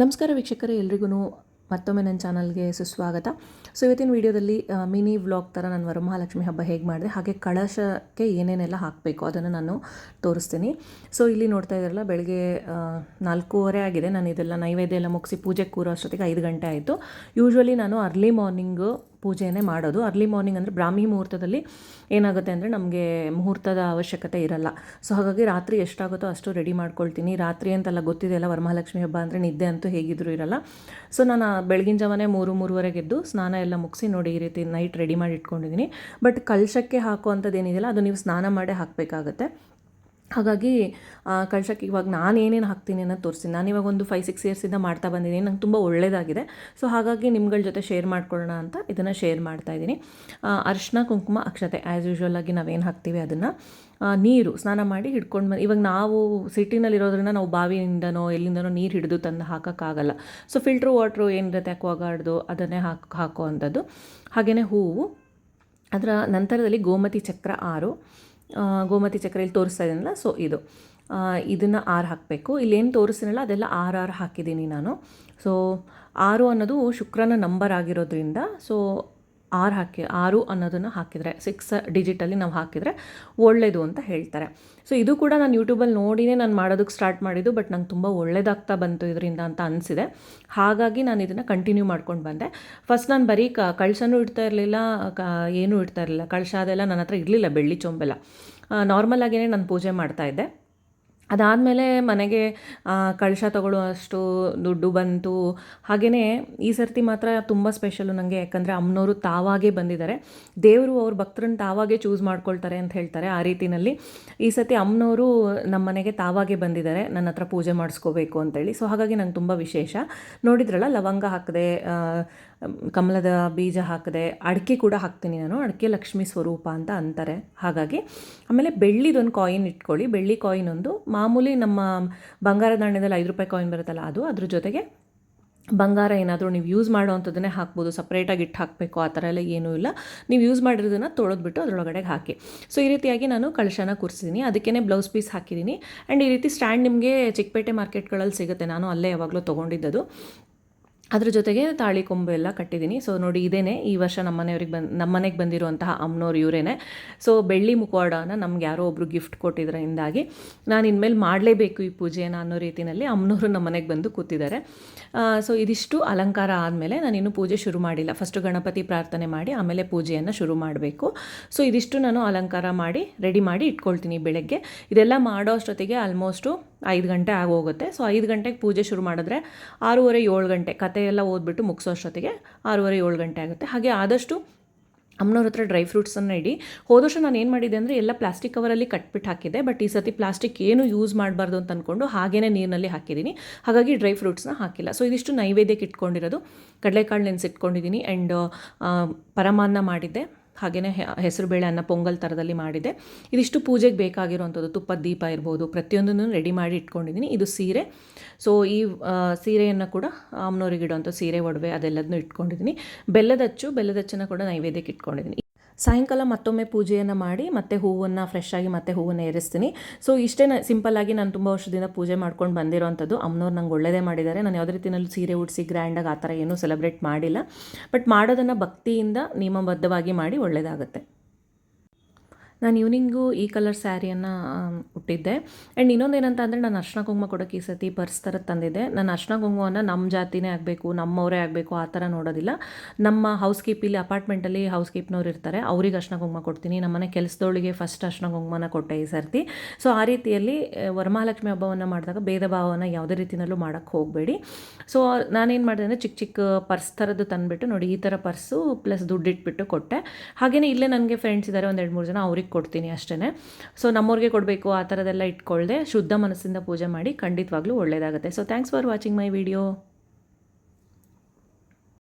ನಮಸ್ಕಾರ ವೀಕ್ಷಕರೇ, ಎಲ್ರಿಗೂ ಮತ್ತೊಮ್ಮೆ ನನ್ನ ಚಾನಲ್ಗೆ ಸುಸ್ವಾಗತ. ಸೊ ಇವತ್ತಿನ ವಿಡಿಯೋದಲ್ಲಿ ಮಿನಿ ವ್ಲಾಗ್ ಥರ ನಾನು ವರಮಹಾಲಕ್ಷ್ಮಿ ಹಬ್ಬ ಹೇಗೆ ಮಾಡಿದೆ, ಹಾಗೆ ಕಳಶಕ್ಕೆ ಏನೇನೆಲ್ಲ ಹಾಕಬೇಕು ಅದನ್ನು ನಾನು ತೋರಿಸ್ತೀನಿ. ಸೊ ಇಲ್ಲಿ ನೋಡ್ತಾ ಇದ್ದಾರಲ್ಲ ಬೆಳಗ್ಗೆ ನಾಲ್ಕೂವರೆ ಆಗಿದೆ. ನಾನು ಇದೆಲ್ಲ ನೈವೇದ್ಯ ಎಲ್ಲ ಮುಗಿಸಿ ಪೂಜೆ ಕೂರೋ ಅಷ್ಟೊತ್ತಿಗೆ ಐದು ಗಂಟೆ ಆಯಿತು. ಯೂಶ್ವಲಿ ನಾನು ಅರ್ಲಿ ಮಾರ್ನಿಂಗು ಪೂಜೆನೇ ಮಾಡೋದು. ಅರ್ಲಿ ಮಾರ್ನಿಂಗ್ ಅಂದರೆ ಬ್ರಾಹ್ಮಿ ಮುಹೂರ್ತದಲ್ಲಿ ಏನಾಗುತ್ತೆ ಅಂದರೆ ನಮಗೆ ಮುಹೂರ್ತದ ಅವಶ್ಯಕತೆ ಇರಲ್ಲ. ಸೊ ಹಾಗಾಗಿ ರಾತ್ರಿ ಎಷ್ಟಾಗುತ್ತೋ ಅಷ್ಟು ರೆಡಿ ಮಾಡ್ಕೊಳ್ತೀನಿ. ರಾತ್ರಿ ಅಂತೆಲ್ಲ ಗೊತ್ತಿದೆಯಲ್ಲ ವರಮಹಾಲಕ್ಷ್ಮಿ ಹಬ್ಬ ಅಂದರೆ ನಿದ್ದೆ ಅಂತೂ ಹೇಗಿದ್ರೂ ಇರಲ್ಲ. ಸೊ ನಾನು ಬೆಳಗಿನ ಜಾವನೇ ಮೂರು ಮೂರುವರೆಗೆ ಎದ್ದು ಸ್ನಾನ ಎಲ್ಲ ಮುಗಿಸಿ ನೋಡಿ ಈ ರೀತಿ ನೈಟ್ ರೆಡಿ ಮಾಡಿ ಇಟ್ಕೊಂಡಿದ್ದೀನಿ. ಬಟ್ ಕಲಶಕ್ಕೆ ಹಾಕುವಂಥದ್ದು ಏನಿದೆಯಲ್ಲ, ಅದು ನೀವು ಸ್ನಾನ ಮಾಡೇ ಹಾಕಬೇಕಾಗತ್ತೆ. ಹಾಗಾಗಿ ಕಳ್ಸೋಕ್ಕೆ ಇವಾಗ ನಾನು ಏನೇನು ಹಾಕ್ತೀನಿ ಅನ್ನೋದು ತೋರಿಸ್ತೀನಿ. ನಾನು ಇವಾಗ ಒಂದು ಫೈವ್ ಸಿಕ್ಸ್ ಇಯರ್ಸಿಂದ ಮಾಡ್ತಾ ಬಂದಿದ್ದೀನಿ. ನಂಗೆ ತುಂಬ ಒಳ್ಳೆಯದಾಗಿದೆ ಸೊ ಹಾಗಾಗಿ ನಿಮ್ಗಳ ಜೊತೆ ಶೇರ್ ಮಾಡ್ಕೊಳ್ಳೋಣ ಅಂತ ಇದನ್ನು ಶೇರ್ ಮಾಡ್ತಾ ಇದ್ದೀನಿ. ಅರಿಶಿನ, ಕುಂಕುಮ, ಅಕ್ಷತೆ ಆ್ಯಸ್ ಯೂಶ್ವಲ್ ಆಗಿ ನಾವೇನು ಹಾಕ್ತೀವಿ ಅದನ್ನು. ನೀರು, ಸ್ನಾನ ಮಾಡಿ ಹಿಡ್ಕೊಂಡು ಬಂದು, ಇವಾಗ ನಾವು ಸಿಟಿನಲ್ಲಿರೋದ್ರಿಂದ ನಾವು ಬಾವಿಯಿಂದನೋ, ಎಲ್ಲಿಂದನೋ ನೀರು ಹಿಡಿದು ತಂದು ಹಾಕೋಕ್ಕಾಗಲ್ಲ. ಸೊ ಫಿಲ್ಟ್ರ್ ವಾಟ್ರು ಏನಿರುತ್ತೆ ಅಕ್ವಾಗಾರ್ಡ್ದು ಅದನ್ನೇ ಹಾಕಿ ಹಾಕೋ ಅಂಥದ್ದು ಹಾಗೆಯೇ ಹೂವು. ಅದರ ನಂತರದಲ್ಲಿ ಗೋಮತಿ ಚಕ್ರ ಆರು. ಗೋಮತಿ ಚಕ್ರ ಇಲ್ಲಿ ತೋರಿಸ್ತಾ ಇದ್ದೀನಲ್ಲ ಸೊ ಇದು. ಇದನ್ನು ಆರು ಹಾಕಬೇಕು. ಇಲ್ಲೇನು ತೋರಿಸ್ತೀನಲ್ಲ ಅದೆಲ್ಲ ಆರು ಆರು ಹಾಕಿದ್ದೀನಿ ನಾನು. ಸೊ ಆರು ಅನ್ನೋದು ಶುಕ್ರನ ನಂಬರ್ ಆಗಿರೋದ್ರಿಂದ ಸೊ ಆರು ಹಾಕಿ, ಆರು ಅನ್ನೋದನ್ನು ಹಾಕಿದರೆ ಸಿಕ್ಸ್ ಡಿಜಿಟಲ್ಲಿ ನಾವು ಹಾಕಿದರೆ ಒಳ್ಳೆಯದು ಅಂತ ಹೇಳ್ತಾರೆ. ಸೊ ಇದು ಕೂಡ ನಾನು ಯೂಟ್ಯೂಬಲ್ಲಿ ನೋಡಿನೇ ನಾನು ಮಾಡೋದಕ್ಕೆ ಸ್ಟಾರ್ಟ್ ಮಾಡಿದ್ದು ಬಟ್ ನಂಗೆ ತುಂಬ ಒಳ್ಳೇದಾಗ್ತಾ ಬಂತು ಇದರಿಂದ ಅಂತ ಅನಿಸಿದೆ. ಹಾಗಾಗಿ ನಾನು ಇದನ್ನು ಕಂಟಿನ್ಯೂ ಮಾಡ್ಕೊಂಡು ಬಂದೆ. ಫಸ್ಟ್ ನಾನು ಬರೀ ಕ ಕಳಶನೂ ಇಡ್ತಾ ಇರಲಿಲ್ಲ, ಕ, ಏನೂ ಇಡ್ತಾ ಇರಲಿಲ್ಲ. ಕಳಶ ಅದೆಲ್ಲ ನನ್ನ ಹತ್ರ ಇರಲಿಲ್ಲ, ಬೆಳ್ಳಿ ಚೊಂಬೆಲ್ಲ. ನಾರ್ಮಲ್ ಆಗಿಯೇ ನಾನು ಪೂಜೆ ಮಾಡ್ತಾಯಿದ್ದೆ ಅದಾದಮೇಲೆ ಮನೆಗೆ ಕಳಶ ತಗೊಳ್ಳುವಷ್ಟು ದುಡ್ಡು ಬಂತು. ಹಾಗೆಯೇ ಈ ಸರ್ತಿ ಮಾತ್ರ ತುಂಬ ಸ್ಪೆಷಲು ನನಗೆ ಯಾಕಂದರೆ ಅಮ್ಮನವರು ತಾವಾಗೇ ಬಂದಿದ್ದಾರೆ. ದೇವರು ಅವ್ರ ಭಕ್ತರನ್ನ ತಾವಾಗೇ ಚೂಸ್ ಮಾಡ್ಕೊಳ್ತಾರೆ ಅಂತ ಹೇಳ್ತಾರೆ ಆ ರೀತಿನಲ್ಲಿ. ಈ ಸರ್ತಿ ಅಮ್ಮನವರು ನಮ್ಮ ಮನೆಗೆ ತಾವಾಗೇ ಬಂದಿದ್ದಾರೆ, ನನ್ನ ಹತ್ರ ಪೂಜೆ ಮಾಡಿಸ್ಕೋಬೇಕು ಅಂತೇಳಿ. ಸೊ ಹಾಗಾಗಿ ನಂಗೆ ತುಂಬ ವಿಶೇಷ. ನೋಡಿದ್ರಲ್ಲ, ಲವಂಗ ಹಾಕಿದೆ ಕಮಲದ ಬೀಜ ಹಾಕಿದೆ, ಅಡಿಕೆ ಕೂಡ ಹಾಕ್ತೀನಿ ನಾನು. ಅಡಿಕೆ ಲಕ್ಷ್ಮೀ ಸ್ವರೂಪ ಅಂತ ಅಂತಾರೆ. ಹಾಗಾಗಿ ಆಮೇಲೆ ಬೆಳ್ಳಿದೊಂದು ಕಾಯಿನ್ ಇಟ್ಕೊಳ್ಳಿ. ಬೆಳ್ಳಿ ಕಾಯಿನ್ ಒಂದು ಮಾಮೂಲಿ ನಮ್ಮ ಬಂಗಾರದ ನಾಣ್ಯದಲ್ಲಿ ಐದು ರೂಪಾಯಿ ಕಾಯಿನ್ ಬರುತ್ತಲ್ಲ, ಅದು ಅದ್ರ ಜೊತೆಗೆ ಬಂಗಾರ ಏನಾದರೂ ನೀವು ಯೂಸ್ ಮಾಡೋ ಅಂಥದ್ದನ್ನೇ ಹಾಕ್ಬೋದು ಸಪ್ರೇಟಾಗಿ ಇಟ್ಟು ಹಾಕಬೇಕು, ಆ ಥರ ಎಲ್ಲ ಏನೂ ಇಲ್ಲ. ನೀವು ಯೂಸ್ ಮಾಡಿರೋದನ್ನು ತೊಳೆದ್ಬಿಟ್ಟು ಅದರೊಳಗಡೆ ಹಾಕಿ. ಸೊ ಈ ರೀತಿಯಾಗಿ ನಾನು ಕಳಶನ ಕೂರಿಸಿದ್ದೀನಿ ಅದಕ್ಕೇ ಬ್ಲೌಸ್ ಪೀಸ್ ಹಾಕಿದ್ದೀನಿ ಆ್ಯಂಡ್ ಈ ರೀತಿ ಸ್ಟ್ಯಾಂಡ್ ನಿಮಗೆ ಚಿಕ್ಕಪೇಟೆ ಮಾರ್ಕೆಟ್ಗಳಲ್ಲಿ ಸಿಗುತ್ತೆ. ನಾನು ಅಲ್ಲೇ ಯಾವಾಗಲೂ ತೊಗೊಂಡಿದ್ದದು. ಅದ್ರ ಜೊತೆಗೆ ತಾಳಿ ಕೊಂಬು ಎಲ್ಲ ಕಟ್ಟಿದ್ದೀನಿ. ಸೊ ನೋಡಿ ಇದೇನೆ ಈ ವರ್ಷ ನಮ್ಮ ಮನೆಯವ್ರಿಗೆ ಬಂದು, ನಮ್ಮ ಮನೆಗೆ ಬಂದಿರುವಂತಹ ಅಮ್ಮನವ್ರು ಇವರೇನೆ. ಸೊ ಬೆಳ್ಳಿ ಮುಖವಾಡನ ನಮ್ಗೆ ಯಾರೋ ಒಬ್ರು ಗಿಫ್ಟ್ ಕೊಟ್ಟಿದ್ರಿಂದಾಗಿ ನಾನು ಇನ್ಮೇಲೆ ಮಾಡಲೇಬೇಕು ಈ ಪೂಜೆನ ಅನ್ನೋ ರೀತಿಯಲ್ಲಿ ಅಮ್ಮನವರು ನಮ್ಮ ಮನೆಗೆ ಬಂದು ಕೂತಿದ್ದಾರೆ. ಸೊ ಇದಿಷ್ಟು ಅಲಂಕಾರ ಆದಮೇಲೆ ನಾನು ಇನ್ನೂ ಪೂಜೆ ಶುರು ಮಾಡಿಲ್ಲ. ಫಸ್ಟು ಗಣಪತಿ ಪ್ರಾರ್ಥನೆ ಮಾಡಿ ಆಮೇಲೆ ಪೂಜೆಯನ್ನು ಶುರು ಮಾಡಬೇಕು. ಸೊ ಇದಿಷ್ಟು ನಾನು ಅಲಂಕಾರ ಮಾಡಿ ರೆಡಿ ಮಾಡಿ ಇಟ್ಕೊಳ್ತೀನಿ ಬೆಳಗ್ಗೆ. ಇದೆಲ್ಲ ಮಾಡೋ ಅಷ್ಟೊತ್ತಿಗೆ ಆಲ್ಮೋಸ್ಟು ಐದು ಗಂಟೆ ಆಗೋಗುತ್ತೆ. ಸೊ ಐದು ಗಂಟೆಗೆ ಪೂಜೆ ಶುರು ಮಾಡಿದ್ರೆ ಆರೂವರೆ, ಏಳು ಗಂಟೆ ಕತೆ ಎಲ್ಲ ಓದ್ಬಿಟ್ಟು ಮುಗಿಸೋ ಅಷ್ಟೊತ್ತಿಗೆ ಆರೂವರೆ, ಏಳು ಗಂಟೆ ಆಗುತ್ತೆ. ಹಾಗೆ ಆದಷ್ಟು ಅಮ್ಮನವ್ರ ಹತ್ರ ಡ್ರೈ ಫ್ರೂಟ್ಸನ್ನು ಇಡಿ. ಹೋದ ವರ್ಷ ನಾನು ಏನು ಮಾಡಿದೆ ಅಂದರೆ ಎಲ್ಲ ಪ್ಲಾಸ್ಟಿಕ್ ಕವರಲ್ಲಿ ಕಟ್ಬಿಟ್ಟು ಹಾಕಿದ್ದೆ. ಬಟ್ ಈ ಸತಿ ಪ್ಲಾಸ್ಟಿಕ್ ಏನು ಯೂಸ್ ಮಾಡಬಾರ್ದು ಅಂತ ಅಂದ್ಕೊಂಡು ಹಾಗೇ ನೀರಿನಲ್ಲಿ ಹಾಕಿದ್ದೀನಿ. ಹಾಗಾಗಿ ಡ್ರೈ ಫ್ರೂಟ್ಸ್ನ ಹಾಕಿಲ್ಲ. ಸೊ ಇದಿಷ್ಟು ನೈವೇದ್ಯಕ್ಕೆ ಇಟ್ಕೊಂಡಿರೋದು. ಕಡಲೆಕಾಳು ನೆನೆಸಿಟ್ಕೊಂಡಿದ್ದೀನಿ. ಆ್ಯಂಡ್ ಪರಮಾನ್ನ ಮಾಡಿದ್ದೆ. ಹಾಗೆಯೇ ಹೆಸರುಬೇಳೆ ಅನ್ನ ಪೊಂಗಲ್ ಥರದಲ್ಲಿ ಮಾಡಿದೆ. ಇದಿಷ್ಟು ಪೂಜೆಗೆ ಬೇಕಾಗಿರುವಂಥದ್ದು ತುಪ್ಪದ ದೀಪ ಇರ್ಬೋದು, ಪ್ರತಿಯೊಂದನ್ನು ರೆಡಿ ಮಾಡಿ ಇಟ್ಕೊಂಡಿದ್ದೀನಿ. ಇದು ಸೀರೆ. ಸೊ ಈ ಸೀರೆಯನ್ನು ಕೂಡ ಅಮ್ಮನವ್ರಿಗೆ ಇಡುವಂಥ ಸೀರೆ ಒಡವೆ ಅದೆಲ್ಲದನ್ನೂ ಇಟ್ಕೊಂಡಿದ್ದೀನಿ. ಬೆಲ್ಲದಚ್ಚು ಬೆಲ್ಲದಚ್ಚನ್ನು ಕೂಡ ನೈವೇದ್ಯಕ್ಕೆ ಇಟ್ಕೊಂಡಿದ್ದೀನಿ. ಸಾಯಂಕಾಲ ಮತ್ತೊಮ್ಮೆ ಪೂಜೆಯನ್ನು ಮಾಡಿ ಮತ್ತೆ ಹೂವನ್ನು ಫ್ರೆಶ್ ಆಗಿ ಮತ್ತೆ ಹೂವನ್ನು ಏರಿಸ್ತೀನಿ. ಸೊ ಇಷ್ಟೇ ಸಿಂಪಲ್ ಆಗಿ ನಾನು ತುಂಬ ವರ್ಷದಿಂದ ಪೂಜೆ ಮಾಡ್ಕೊಂಡು ಬಂದಿರೋವಂಥದ್ದು ಅಮ್ಮನವ್ರು ನಂಗೆ ಒಳ್ಳೆಯದೇ ಮಾಡಿದ್ದಾರೆ. ನಾನು ಯಾವುದೇ ರೀತಿಯಲ್ಲೂ ಸೀರೆ ಉಡಿಸಿ ಗ್ರ್ಯಾಂಡಾಗಿ ಆ ಥರ ಏನೂ ಸೆಲೆಬ್ರೇಟ್ ಮಾಡಿಲ್ಲ. ಬಟ್ ಮಾಡೋದನ್ನು ಭಕ್ತಿಯಿಂದ, ನಿಯಮಬದ್ಧವಾಗಿ ಮಾಡಿ ಒಳ್ಳೆಯದಾಗುತ್ತೆ ನಾನು ಈವ್ನಿಂಗು ಈ ಕಲರ್ ಸ್ಯಾರಿಯನ್ನು ಉಟ್ಟಿದ್ದೆ. ಆ್ಯಂಡ್ ಇನ್ನೊಂದು ಏನಂತ ಅಂದರೆ ನಾನು ಅರ್ಶನ ಕುಂಕುಮ ಕೊಡೋಕ್ಕೆ ಈ ಸತಿ ಪರ್ಸ್ ಥರದ್ದು ತಂದಿದ್ದೆ. ನಾನು ಅರ್ಶನ ಕುಂಕುಮವನ್ನು ನಮ್ಮ ಜಾತಿನೇ ಆಗಬೇಕು, ನಮ್ಮವರೇ ಆಗಬೇಕು ಆ ಥರ ನೋಡೋದಿಲ್ಲ. ನಮ್ಮ ಹೌಸ್ ಕೀಪ್ ಇಲ್ಲಿ ಅಪಾರ್ಟ್ಮೆಂಟಲ್ಲಿ ಹೌಸ್ ಕೀಪ್ನವ್ರು ಇರ್ತಾರೆ. ಅವ್ರಿಗೆ ಅರ್ಶನ ಕುಂಕುಮ ಕೊಡ್ತೀನಿ. ನಮ್ಮನೆ ಕೆಲಸದವಳಿಗೆ ಫಸ್ಟ್ ಅರ್ಶನ ಕುಂಕುಮನ ಕೊಟ್ಟೆ ಈ ಸರ್ತಿ. ಸೊ, ಆ ರೀತಿಯಲ್ಲಿ ವರಮಹಾಲಕ್ಷ್ಮಿ ಹಬ್ಬವನ್ನು ಮಾಡಿದಾಗ ಭೇದ ಭಾವವನ್ನು ಯಾವುದೇ ರೀತಿಯಲ್ಲೂ ಮಾಡೋಕ್ಕೆ ಹೋಗಬೇಡಿ. ಸೊ, ನಾನೇನು ಮಾಡಿದೆ ಅಂದರೆ ಚಿಕ್ಕ ಚಿಕ್ಕ ಪರ್ಸ್ ಥರದ್ದು ತಂದುಬಿಟ್ಟು ನೋಡಿ ಈ ಥರ ಪರ್ಸು ಪ್ಲಸ್ ದುಡ್ಡು ಇಟ್ಬಿಟ್ಟು ಕೊಟ್ಟೆ. ಹಾಗೆಯೇ ಇಲ್ಲೇ ನನಗೆ ಫ್ರೆಂಡ್ಸ್ ಇದ್ದಾರೆ ಒಂದು ಎರಡು ಮೂರು ಜನ ಅವ್ರಿಗೆ ಕೊಡ್ತೀನಿ ಅಷ್ಟೇ ಸೊ ನಮ್ಮವ್ರಿಗೆ ಕೊಡಬೇಕು, ಆ ಥರದೆಲ್ಲ ಇಟ್ಕೊಳ್ಳದೆ ಶುದ್ಧ ಮನಸ್ಸಿಂದ ಪೂಜೆ ಮಾಡಿ ಖಂಡಿತವಾಗ್ಲೂ ಒಳ್ಳೆಯದಾಗುತ್ತೆ so thanks for watching my video